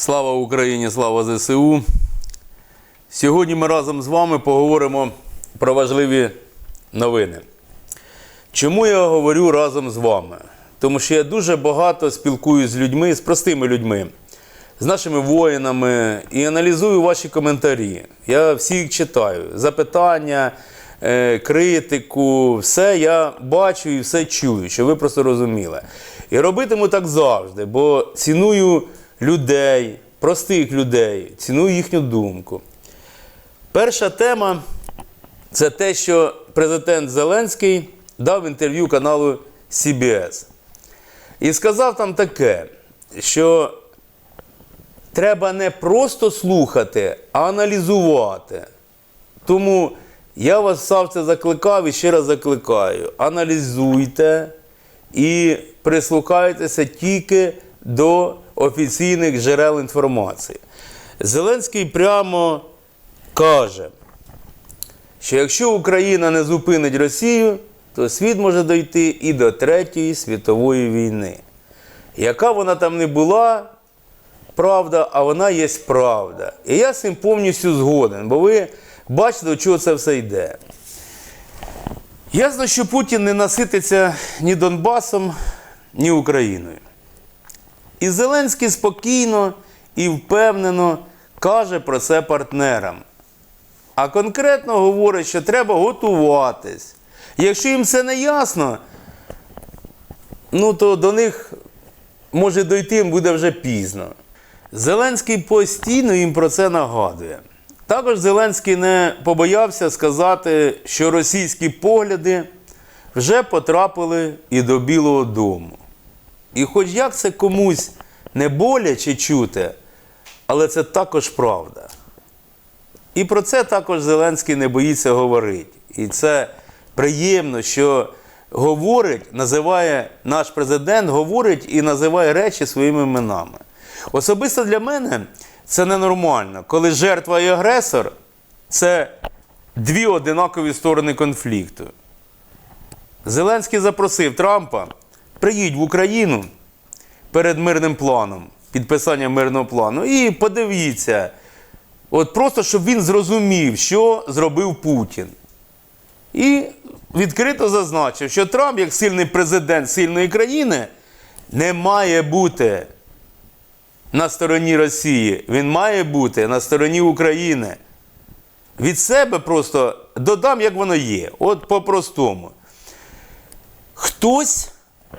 Слава Україні, слава ЗСУ. Сьогодні ми разом з вами поговоримо про важливі новини. Чому я говорю разом з вами? Тому що я дуже багато спілкуюся з людьми, з простими людьми, з нашими воїнами і аналізую ваші коментарі. Я всі їх читаю. Запитання, е, критику, все я бачу і все чую, щоб ви просто розуміли. І робитиму так завжди, бо ціную людей, простих людей, ціную їхню думку. Перша тема це те, що президент Зеленський дав інтерв'ю каналу CBS. І сказав там таке, що треба не просто слухати, а аналізувати. Тому я вас сам це закликав і ще раз закликаю. Аналізуйте і прислухайтеся тільки до офіційних джерел інформації. Зеленський прямо каже, що якщо Україна не зупинить Росію, то світ може дойти і до Третьої світової війни. Яка вона там не була, правда, а вона є правда. І я з цим повністю згоден, бо ви бачите, до чого це все йде. Ясно, що Путін не насититься ні Донбасом, ні Україною. І Зеленський спокійно і впевнено каже про це партнерам. А конкретно говорить, що треба готуватись. Якщо їм це не ясно, ну то до них може дойти буде вже пізно. Зеленський постійно їм про це нагадує. Також Зеленський не побоявся сказати, що російські погляди вже потрапили і до Білого Дому. І хоч як це комусь не боляче чути, але це також правда. І про це також Зеленський не боїться говорити. І це приємно, що говорить, називає наш президент, говорить і називає речі своїми іменами. Особисто для мене це ненормально, коли жертва і агресор це дві одинакові сторони конфлікту. Зеленський запросив Трампа, приїдь в Україну перед мирним планом, підписанням мирного плану, і подивіться, от просто щоб він зрозумів, що зробив Путін. І відкрито зазначив, що Трамп, як сильний президент сильної країни, не має бути на стороні Росії. Він має бути на стороні України. Від себе просто додам, як воно є. От по-простому. Хтось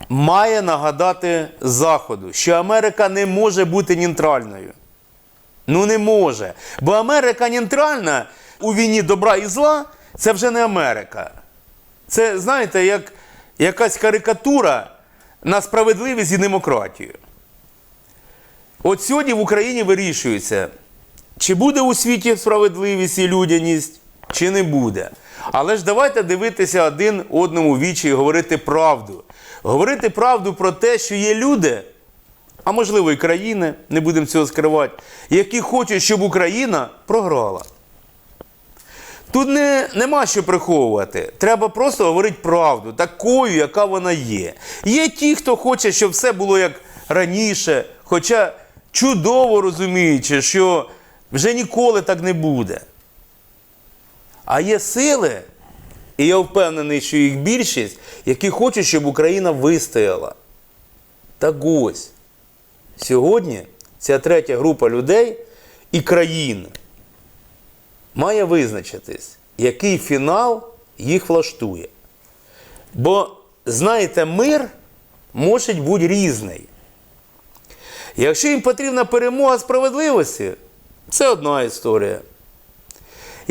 має нагадати Заходу, що Америка не може бути нейтральною. Ну не може. Бо Америка нейтральна у війні добра і зла це вже не Америка. Це, знаєте, як якась карикатура на справедливість і демократію. От сьогодні в Україні вирішується, чи буде у світі справедливість і людяність, чи не буде. Але ж давайте дивитися один одному вічі і говорити правду. Говорити правду про те, що є люди, а можливо і країни, не будемо цього скривати, які хочуть, щоб Україна програла. Тут не, нема що приховувати. Треба просто говорити правду, такою, яка вона є. Є ті, хто хоче, щоб все було як раніше, хоча чудово розуміючи, що вже ніколи так не буде. А є сили, і я впевнений, що їх більшість, які хочуть, щоб Україна вистояла. Так ось, сьогодні ця третя група людей і країн має визначитись, який фінал їх влаштує. Бо, знаєте, мир може бути різний. Якщо їм потрібна перемога справедливості, це одна історія.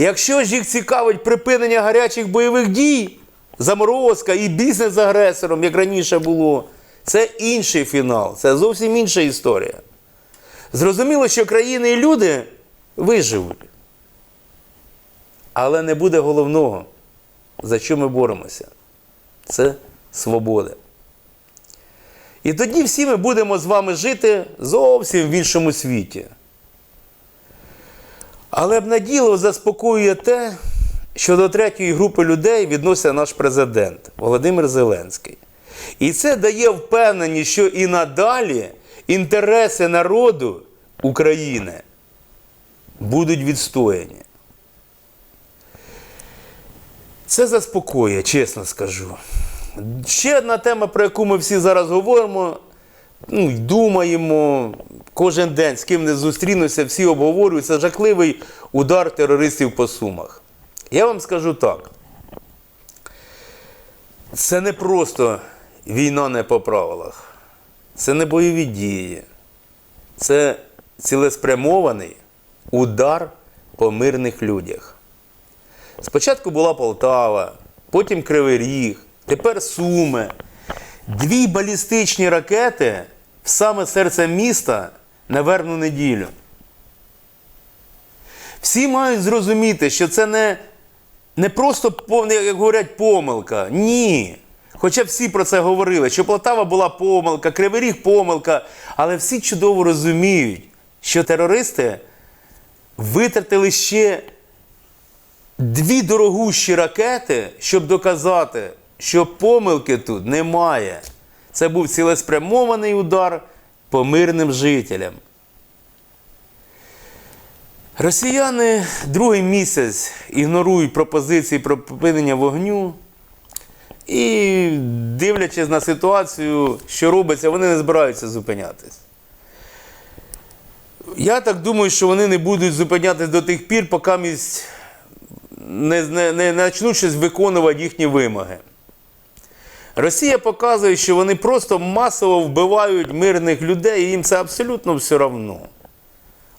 Якщо ж їх цікавить припинення гарячих бойових дій, заморозка і бізнес з агресором, як раніше було, це інший фінал, це зовсім інша історія. Зрозуміло, що країни і люди виживуть. Але не буде головного, за що ми боремося. Це свобода. І тоді всі ми будемо з вами жити зовсім в іншому світі. Але б наділо заспокоює те, що до третьої групи людей відноситься наш президент Володимир Зеленський. І це дає впевненість, що і надалі інтереси народу України будуть відстояні. Це заспокоює, чесно скажу. Ще одна тема, про яку ми всі зараз говоримо, ну, думаємо кожен день, з ким не зустрінуся, всі обговорюють, це жахливий удар терористів по сумах. Я вам скажу так. Це не просто війна не по правилах, це не бойові дії, це цілеспрямований удар по мирних людях. Спочатку була Полтава, потім Кривий Ріг, тепер Суми. Дві балістичні ракети в саме серце міста на вербну неділю. Всі мають зрозуміти, що це не, не просто повне, як говорять, помилка. Ні. Хоча всі про це говорили, що Полтава була помилка, Кривий Ріг помилка, але всі чудово розуміють, що терористи витратили ще дві дорогущі ракети, щоб доказати, що помилки тут немає. Це був цілеспрямований удар по мирним жителям. Росіяни другий місяць ігнорують пропозиції про припинення вогню. І, дивлячись на ситуацію, що робиться, вони не збираються зупинятись. Я так думаю, що вони не будуть зупинятись до тих пір, поки місь не, не, не почнуть щось виконувати їхні вимоги. Росія показує, що вони просто масово вбивають мирних людей, і їм це абсолютно все одно.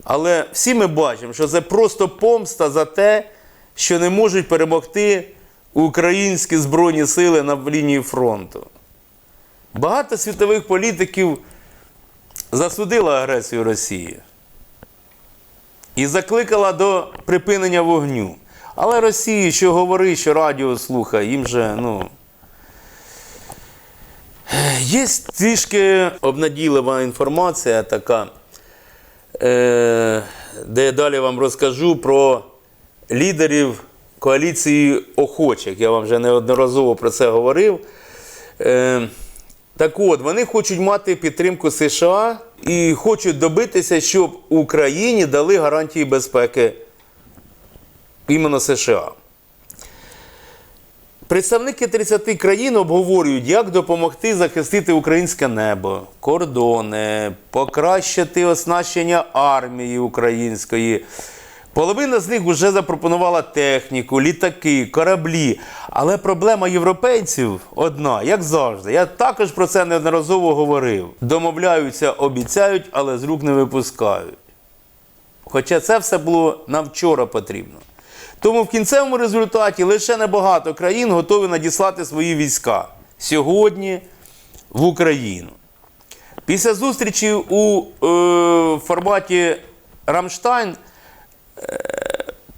Але всі ми бачимо, що це просто помста за те, що не можуть перемогти українські Збройні сили на лінії фронту. Багато світових політиків засудило агресію Росії і закликала до припинення вогню. Але Росії, що говорить, що радіо слухає, їм же, ну. Є трішки обнадійлива інформація така, е, де я далі вам розкажу про лідерів коаліції охочих. Я вам вже неодноразово про це говорив. Е, так от, вони хочуть мати підтримку США і хочуть добитися, щоб Україні дали гарантії безпеки іменно США. Представники 30 країн обговорюють, як допомогти захистити українське небо, кордони, покращити оснащення армії української. Половина з них вже запропонувала техніку, літаки, кораблі. Але проблема європейців одна, як завжди. Я також про це неодноразово говорив. Домовляються, обіцяють, але з рук не випускають. Хоча це все було на вчора потрібно. Тому в кінцевому результаті лише небагато країн готові надіслати свої війська сьогодні в Україну. Після зустрічі у е, форматі Рамштайн е,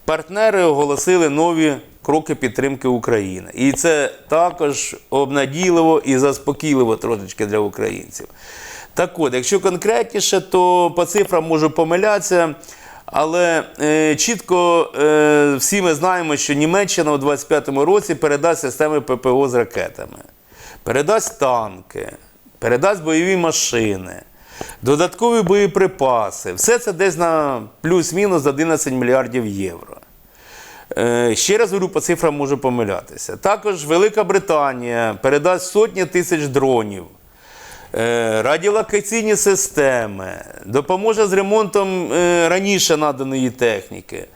партнери оголосили нові кроки підтримки України. І це також обнадійливо і заспокійливо трошечки для українців. Так от, якщо конкретніше, то по цифрам можу помилятися. Але е, чітко е, всі ми знаємо, що Німеччина у 25-му році передасть системи ППО з ракетами, передасть танки, передасть бойові машини, додаткові боєприпаси. Все це десь на плюс-мінус 11 мільярдів євро. Е, ще раз говорю, по цифрам можу помилятися. Також Велика Британія передасть сотні тисяч дронів. Е, радіолокаційні системи, допоможе з ремонтом е, раніше наданої техніки.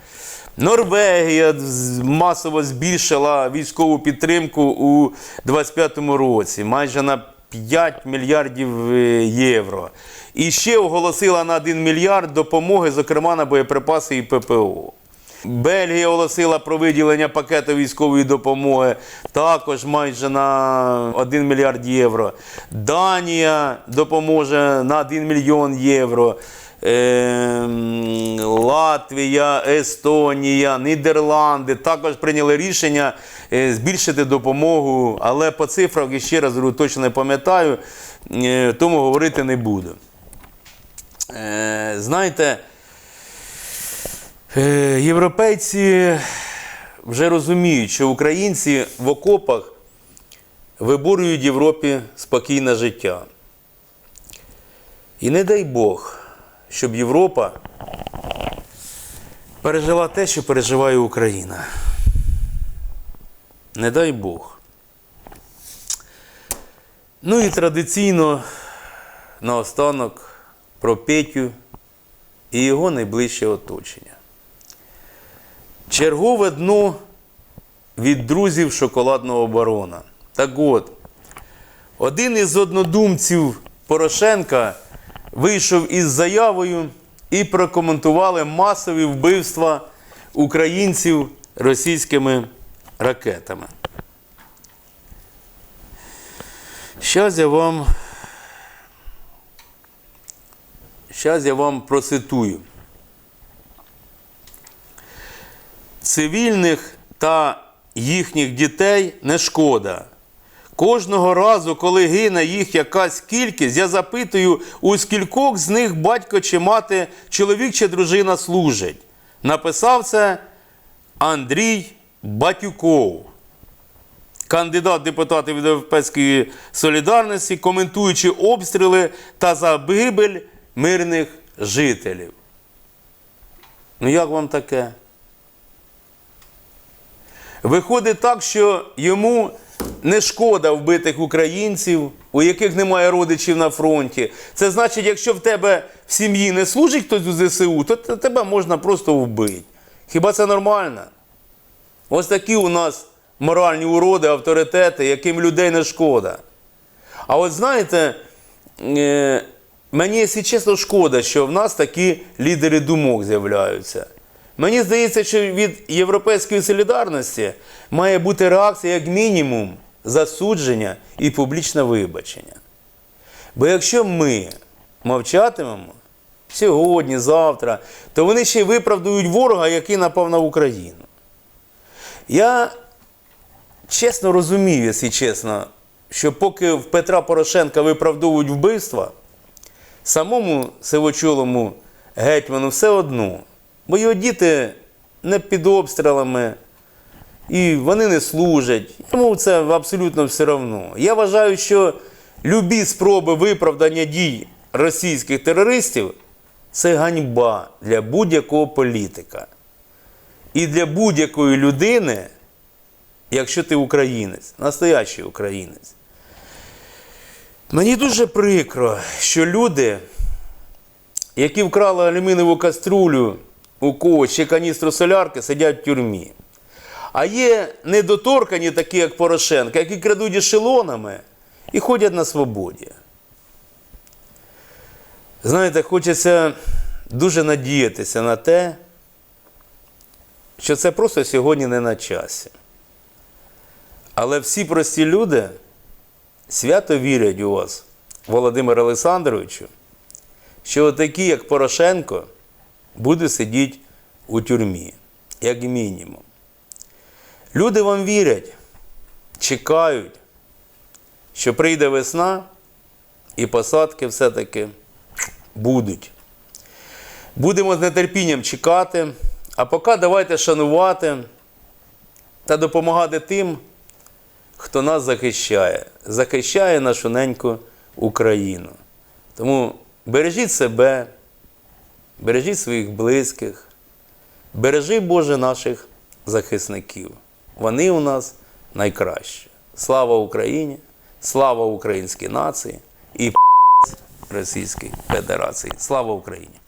Норвегія масово збільшила військову підтримку у 2025 році майже на 5 мільярдів е, євро. І ще оголосила на 1 мільярд допомоги, зокрема на боєприпаси і ППО. Бельгія оголосила про виділення пакету військової допомоги також майже на 1 мільярд євро. Данія допоможе на 1 мільйон євро. Ем, Латвія, Естонія, Нідерланди також прийняли рішення е, збільшити допомогу, але по цифрах, я ще раз точно не пам'ятаю, е, тому говорити не буду. Е, Знаєте, Європейці вже розуміють, що українці в окопах виборюють Європі спокійне життя. І не дай Бог, щоб Європа пережила те, що переживає Україна. Не дай Бог. Ну і традиційно наостанок про Петю і його найближче оточення. Чергове дно від друзів шоколадного барона. Так от, один із однодумців Порошенка вийшов із заявою і прокоментували масові вбивства українців російськими ракетами. Щас я вам. Щас я вам процитую. Цивільних та їхніх дітей не шкода. Кожного разу, коли гине їх якась кількість, я запитую, у скількох з них батько чи мати, чоловік чи дружина служить. Написав це Андрій Батюков, кандидат депутатів від Європейської солідарності, коментуючи обстріли та загибель мирних жителів. Ну як вам таке? Виходить так, що йому не шкода вбитих українців, у яких немає родичів на фронті. Це значить, якщо в тебе в сім'ї не служить хтось у ЗСУ, то тебе можна просто вбити. Хіба це нормально? Ось такі у нас моральні уроди, авторитети, яким людей не шкода. А от знаєте, е, мені, якщо чесно, шкода, що в нас такі лідери думок з'являються. Мені здається, що від Європейської солідарності має бути реакція як мінімум засудження і публічне вибачення. Бо якщо ми мовчатимемо сьогодні, завтра, то вони ще й виправдують ворога, який напав на Україну. Я чесно розумію, якщо чесно, що поки в Петра Порошенка виправдовують вбивства, самому сивочолому гетьману все одно. Бо його діти не під обстрілами, і вони не служать. Йому це абсолютно все одно. Я вважаю, що любі спроби виправдання дій російських терористів це ганьба для будь-якого політика. І для будь-якої людини, якщо ти українець, настоящий українець. Мені дуже прикро, що люди, які вкрали алюмінієву каструлю у когось ще каністру солярки, сидять в тюрмі. А є недоторкані, такі як Порошенко, які крадуть ешелонами і ходять на свободі. Знаєте, хочеться дуже надіятися на те, що це просто сьогодні не на часі. Але всі прості люди свято вірять у вас, Володимир Олександровичу, що такі, як Порошенко, будуть сидіти у тюрмі, як мінімум. Люди вам вірять, чекають, що прийде весна і посадки все-таки будуть. Будемо з нетерпінням чекати, а поки давайте шанувати та допомагати тим, хто нас захищає, захищає нашу неньку Україну. Тому бережіть себе, бережіть своїх близьких, бережи Боже наших захисників. Вони у нас найкращі. Слава Україні, слава українській нації і Російській Федерації. Слава Україні!